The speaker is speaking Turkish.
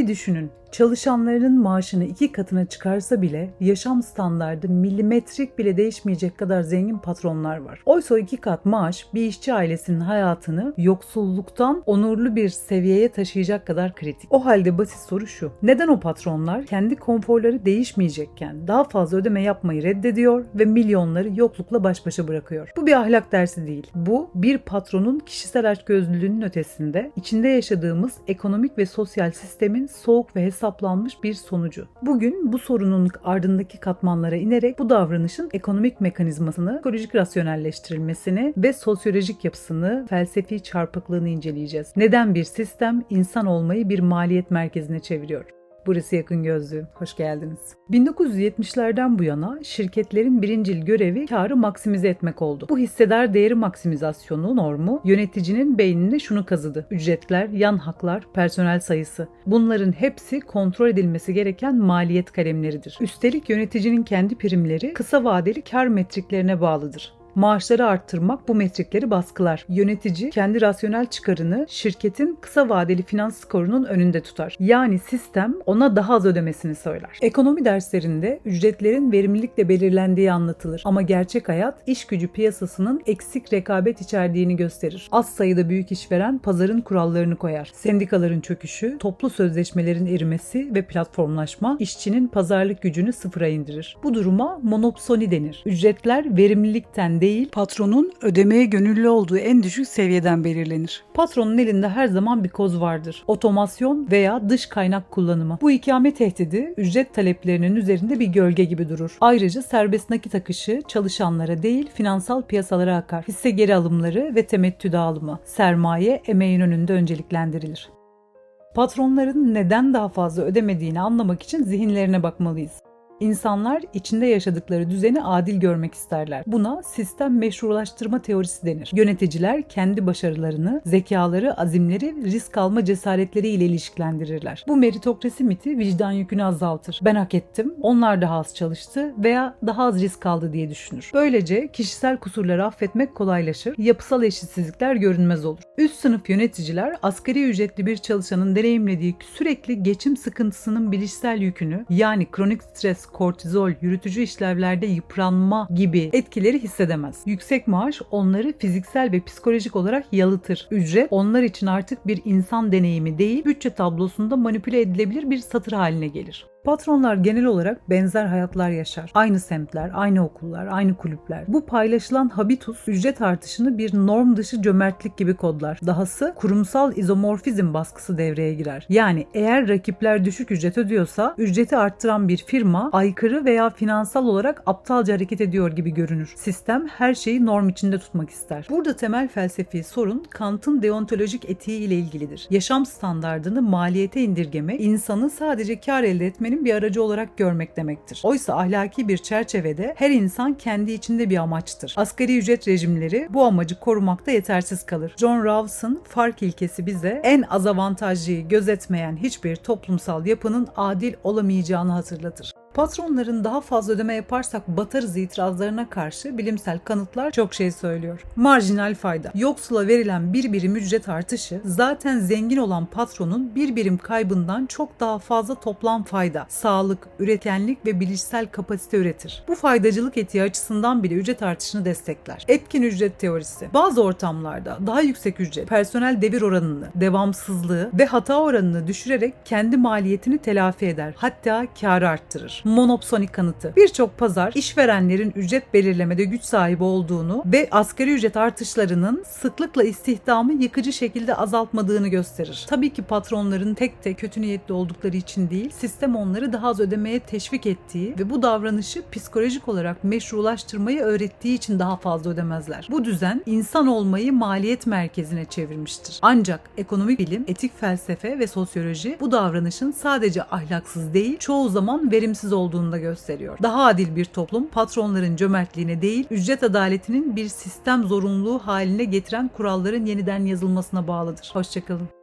Bir düşünün. Çalışanlarının maaşını iki katına çıkarsa bile yaşam standardı milimetrik bile değişmeyecek kadar zengin patronlar var. Oysa iki kat maaş bir işçi ailesinin hayatını yoksulluktan onurlu bir seviyeye taşıyacak kadar kritik. O halde basit soru şu. Neden o patronlar kendi konforları değişmeyecekken daha fazla ödeme yapmayı reddediyor ve milyonları yoklukla baş başa bırakıyor? Bu bir ahlak dersi değil. Bu bir patronun kişisel açgözlülüğünün ötesinde içinde yaşadığımız ekonomik ve sosyal sistemin soğuk ve hesaplanmış bir sonucu. Bugün bu sorunun ardındaki katmanlara inerek bu davranışın ekonomik mekanizmasını, psikolojik rasyonelleştirilmesini ve sosyolojik yapısını, felsefi çarpıklığını inceleyeceğiz. Neden bir sistem insan olmayı bir maliyet merkezine çeviriyor? Burası yakın gözlü. Hoş geldiniz. 1970'lerden bu yana şirketlerin birincil görevi karı maksimize etmek oldu. Bu hissedar değeri maksimizasyonu normu yöneticinin beyninde şunu kazıdı. Ücretler, yan haklar, personel sayısı. Bunların hepsi kontrol edilmesi gereken maliyet kalemleridir. Üstelik yöneticinin kendi primleri kısa vadeli kar metriklerine bağlıdır. Maaşları arttırmak bu metrikleri baskılar. Yönetici kendi rasyonel çıkarını şirketin kısa vadeli finans skorunun önünde tutar. Yani sistem ona daha az ödemesini söyler. Ekonomi derslerinde ücretlerin verimlilikle belirlendiği anlatılır ama gerçek hayat iş gücü piyasasının eksik rekabet içerdiğini gösterir. Az sayıda büyük işveren pazarın kurallarını koyar. Sendikaların çöküşü, toplu sözleşmelerin erimesi ve platformlaşma işçinin pazarlık gücünü sıfıra indirir. Bu duruma monopsoni denir. Ücretler verimlilikten değil, patronun ödemeye gönüllü olduğu en düşük seviyeden belirlenir. Patronun elinde her zaman bir koz vardır. Otomasyon veya dış kaynak kullanımı. Bu ikame tehdidi ücret taleplerinin üzerinde bir gölge gibi durur. Ayrıca serbest nakit akışı çalışanlara değil finansal piyasalara akar. Hisse geri alımları ve temettü dağılımı. Sermaye emeğin önünde önceliklendirilir. Patronların neden daha fazla ödemediğini anlamak için zihinlerine bakmalıyız. İnsanlar içinde yaşadıkları düzeni adil görmek isterler. Buna sistem meşrulaştırma teorisi denir. Yöneticiler kendi başarılarını, zekaları, azimleri, risk alma cesaretleriyle ilişkilendirirler. Bu meritokrasi miti vicdan yükünü azaltır. Ben hak ettim, onlar daha az çalıştı veya daha az risk aldı diye düşünür. Böylece kişisel kusurları affetmek kolaylaşır, yapısal eşitsizlikler görünmez olur. Üst sınıf yöneticiler asgari ücretli bir çalışanın deneyimlediği sürekli geçim sıkıntısının bilişsel yükünü yani kronik stres, kortizol, yürütücü işlevlerde yıpranma gibi etkileri hissedemez. Yüksek maaş onları fiziksel ve psikolojik olarak yalıtır. Ücret onlar için artık bir insan deneyimi değil, bütçe tablosunda manipüle edilebilir bir satır haline gelir. Patronlar genel olarak benzer hayatlar yaşar. Aynı semtler, aynı okullar, aynı kulüpler. Bu paylaşılan habitus ücret artışını bir norm dışı cömertlik gibi kodlar. Dahası kurumsal izomorfizm baskısı devreye girer. Yani eğer rakipler düşük ücret ödüyorsa ücreti arttıran bir firma aykırı veya finansal olarak aptalca hareket ediyor gibi görünür. Sistem her şeyi norm içinde tutmak ister. Burada temel felsefi sorun Kant'ın deontolojik etiği ile ilgilidir. Yaşam standardını maliyete indirgeme, insanı sadece kar elde etme üretmenin bir aracı olarak görmek demektir. Oysa ahlaki bir çerçevede her insan kendi içinde bir amaçtır. Asgari ücret rejimleri bu amacı korumakta yetersiz kalır. John Rawls'ın fark ilkesi bize en az avantajlıyı gözetmeyen hiçbir toplumsal yapının adil olamayacağını hatırlatır. Patronların daha fazla ödeme yaparsak batarız itirazlarına karşı bilimsel kanıtlar çok şey söylüyor. Marjinal fayda. Yoksula verilen bir birim ücret artışı zaten zengin olan patronun bir birim kaybından çok daha fazla toplam fayda, sağlık, üretkenlik ve bilişsel kapasite üretir. Bu faydacılık etiği açısından bile ücret artışını destekler. Etkin ücret teorisi. Bazı ortamlarda daha yüksek ücret, personel devir oranını, devamsızlığı ve hata oranını düşürerek kendi maliyetini telafi eder. Hatta karı arttırır monopsonik kanıtı. Birçok pazar işverenlerin ücret belirlemede güç sahibi olduğunu ve asgari ücret artışlarının sıklıkla istihdamı yıkıcı şekilde azaltmadığını gösterir. Tabii ki patronların tek tek kötü niyetli oldukları için değil, sistem onları daha az ödemeye teşvik ettiği ve bu davranışı psikolojik olarak meşrulaştırmayı öğrettiği için daha fazla ödemezler. Bu düzen insan olmayı maliyet merkezine çevirmiştir. Ancak ekonomik bilim, etik felsefe ve sosyoloji bu davranışın sadece ahlaksız değil, çoğu zaman verimsiz yetersiz olduğunu da gösteriyor. Daha adil bir toplum patronların cömertliğine değil, ücret adaletinin bir sistem zorunluluğu haline getiren kuralların yeniden yazılmasına bağlıdır. Hoşçakalın.